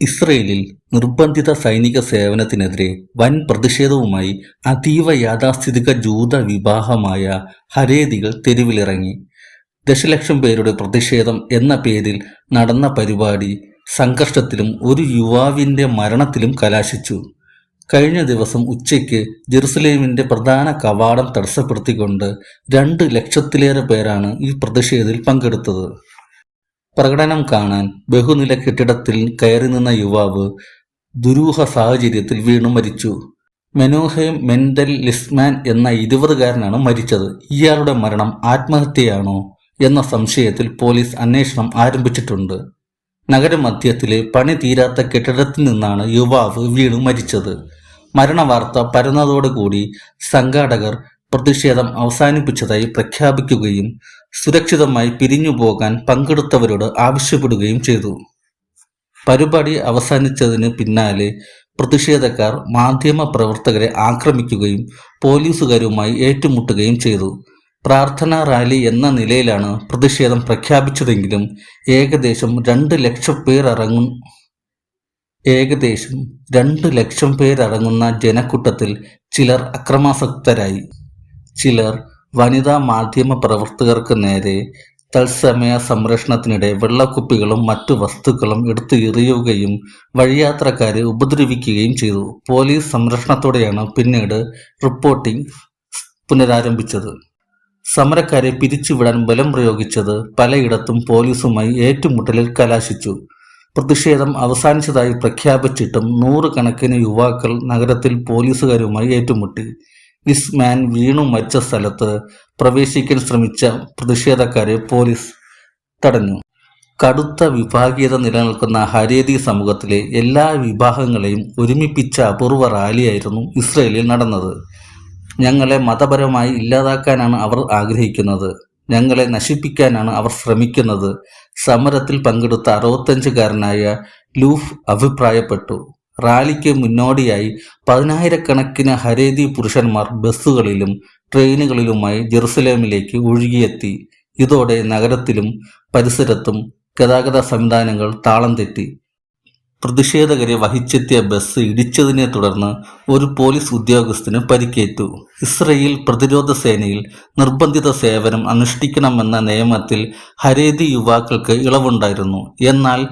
ഇസ്രയേലിൽ നിർബന്ധിത സൈനിക സേവനത്തിനെതിരെ വൻ പ്രതിഷേധവുമായി അതീവ യാഥാസ്ഥിതിക ജൂത വിവാഹമായ ഹരേദികൾ തെരുവിലിറങ്ങി. ദശലക്ഷം പേരുടെ പ്രതിഷേധം എന്ന പേരിൽ നടന്ന പരിപാടി സംഘർഷത്തിലും ഒരു യുവാവിന്റെ മരണത്തിലും കലാശിച്ചു. കഴിഞ്ഞ ദിവസം ഉച്ചയ്ക്ക് ജെറുസലേമിന്റെ പ്രധാന കവാടം തടസ്സപ്പെടുത്തിക്കൊണ്ട് രണ്ട് ലക്ഷത്തിലേറെ പേരാണ് ഈ പ്രതിഷേധത്തിൽ പങ്കെടുത്തത്. പ്രകടനം കാണാൻ ബഹുനില കെട്ടിടത്തിൽ കയറി നിന്ന യുവാവ് ദുരൂഹ സാഹചര്യത്തിൽ വീണു മരിച്ചു. മെനോഹയും മെൻഡൽ ലിസ്മാൻ എന്ന ഇരുപതുകാരനാണ് മരിച്ചത്. ഇയാളുടെ മരണം ആത്മഹത്യയാണോ എന്ന സംശയത്തിൽ പോലീസ് അന്വേഷണം ആരംഭിച്ചിട്ടുണ്ട്. നഗരമധ്യത്തിലെ പണി തീരാത്ത കെട്ടിടത്തിൽ നിന്നാണ് യുവാവ് വീണു മരിച്ചത്. മരണവാർത്ത പരന്നതോടുകൂടി സംഘാടകർ പ്രതിഷേധം അവസാനിപ്പിച്ചതായി പ്രഖ്യാപിക്കുകയും സുരക്ഷിതമായി പിരിഞ്ഞു പോകാൻ പങ്കെടുത്തവരോട് ആവശ്യപ്പെടുകയും ചെയ്തു. പരിപാടി അവസാനിച്ചതിന് പിന്നാലെ പ്രതിഷേധക്കാർ മാധ്യമ പ്രവർത്തകരെ ആക്രമിക്കുകയും പോലീസുകാരുമായി ഏറ്റുമുട്ടുകയും ചെയ്തു. പ്രാർത്ഥനാ റാലി എന്ന നിലയിലാണ് പ്രതിഷേധം പ്രഖ്യാപിച്ചതെങ്കിലും ഏകദേശം രണ്ട് ലക്ഷം പേർ ഇറങ്ങും ഏകദേശം രണ്ട് ലക്ഷം പേരടങ്ങുന്ന ജനക്കൂട്ടത്തിൽ ചിലർ അക്രമാസക്തരായി. ചിലർ വനിതാ മാധ്യമ പ്രവർത്തകർക്ക് നേരെ തത്സമയ സംരക്ഷണത്തിനിടെ വെള്ളക്കുപ്പികളും മറ്റു വസ്തുക്കളും എടുത്തു എറിയുകയും വഴിയാത്രക്കാരെ ഉപദ്രവിക്കുകയും ചെയ്തു. പോലീസ് സംരക്ഷണത്തോടെയാണ് പിന്നീട് റിപ്പോർട്ടിംഗ് പുനരാരംഭിച്ചത്. സമരക്കാരെ പിരിച്ചുവിടാൻ ബലം പ്രയോഗിച്ചത് പലയിടത്തും പോലീസുമായി ഏറ്റുമുട്ടലിൽ കലാശിച്ചു. പ്രതിഷേധം അവസാനിച്ചതായി പ്രഖ്യാപിച്ചിട്ടും നൂറുകണക്കിന് യുവാക്കൾ നഗരത്തിൽ പോലീസുകാരുമായി ഏറ്റുമുട്ടി. ഇസ്മാൻ വീണു മരിച്ച സ്ഥലത്ത് പ്രവേശിക്കാൻ ശ്രമിച്ച പ്രതിഷേധക്കാരെ പോലീസ് തടഞ്ഞു. കടുത്ത വിഭാഗീയത നിലനിൽക്കുന്ന ഹരേതി സമൂഹത്തിലെ എല്ലാ വിഭാഗങ്ങളെയും ഒരുമിപ്പിച്ച അപൂർവ റാലിയായിരുന്നു ഇസ്രയേലിൽ നടന്നത്. ഞങ്ങളെ മതപരമായി ഇല്ലാതാക്കാനാണ് അവർ ആഗ്രഹിക്കുന്നത്. ഞങ്ങളെ നശിപ്പിക്കാനാണ് അവർ ശ്രമിക്കുന്നത്. സമരത്തിൽ പങ്കെടുത്ത അറുപത്തഞ്ചുകാരനായ ലൂഫ് അഭിപ്രായപ്പെട്ടു. റാലിക്ക് മുന്നോടിയായി പതിനായിരക്കണക്കിന് ഹരേതി പുരുഷന്മാർ ബസ്സുകളിലും ട്രെയിനുകളിലുമായി ജെറുസലേമിലേക്ക് ഒഴുകിയെത്തി. ഇതോടെ നഗരത്തിലും പരിസരത്തും ഗതാഗത സംവിധാനങ്ങൾ താളം തെറ്റി. പ്രതിഷേധകരെ വഹിച്ചെത്തിയ ബസ് ഇടിച്ചതിനെ തുടർന്ന് ഒരു പോലീസ് ഉദ്യോഗസ്ഥന് പരിക്കേറ്റു. ഇസ്രയേൽ പ്രതിരോധ സേനയിൽ നിർബന്ധിത സേവനം അനുഷ്ഠിക്കണമെന്ന നിയമത്തിൽ ഹരേതി യുവാക്കൾക്ക് ഇളവുണ്ടായിരുന്നു. എന്നാൽ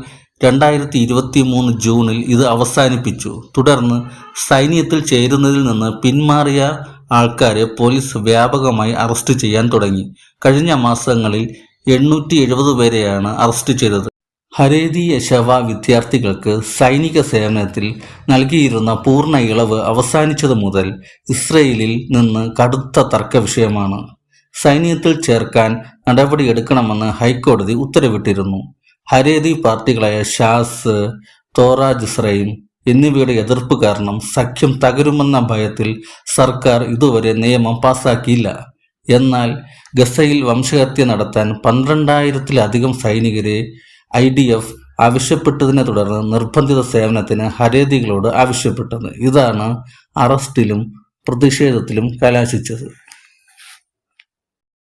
രണ്ടായിരത്തി ഇരുപത്തി മൂന്ന് ജൂണിൽ ഇത് അവസാനിപ്പിച്ചു. തുടർന്ന് സൈന്യത്തിൽ ചേരുന്നതിൽ നിന്ന് പിന്മാറിയ ആൾക്കാരെ പോലീസ് വ്യാപകമായി അറസ്റ്റ് ചെയ്യാൻ തുടങ്ങി. കഴിഞ്ഞ മാസങ്ങളിൽ എണ്ണൂറ്റി എഴുപത് പേരെയാണ് അറസ്റ്റ് ചെയ്തത്. ഹരേതി യശവ വിദ്യാർത്ഥികൾക്ക് സൈനിക സേവനത്തിൽ നൽകിയിരുന്ന പൂർണ ഇളവ് അവസാനിച്ചത് മുതൽ ഇസ്രയേലിൽ നിന്ന് കടുത്ത തർക്ക വിഷയമാണ്. സൈന്യത്തിൽ ചേർക്കാൻ നടപടിയെടുക്കണമെന്ന് ഹൈക്കോടതി ഉത്തരവിട്ടിരുന്നു. ഹരേതി പാർട്ടികളായ ഷാസ് തോറാജ് ഇസ്രയും എന്നിവയുടെ എതിർപ്പ് കാരണം സഖ്യം തകരുമെന്ന ഭയത്തിൽ സർക്കാർ ഇതുവരെ നിയമം പാസാക്കിയില്ല. എന്നാൽ ഗസയിൽ വംശഹത്യ നടത്താൻ പന്ത്രണ്ടായിരത്തിലധികം സൈനികരെ ഐ ഡി എഫ് ആവശ്യപ്പെട്ടതിനെ തുടർന്ന് നിർബന്ധിത സേവനത്തിന് ഹരേതികളോട് ആവശ്യപ്പെട്ടത്. ഇതാണ് അറസ്റ്റിലും പ്രതിഷേധത്തിലും കലാശിച്ചത്.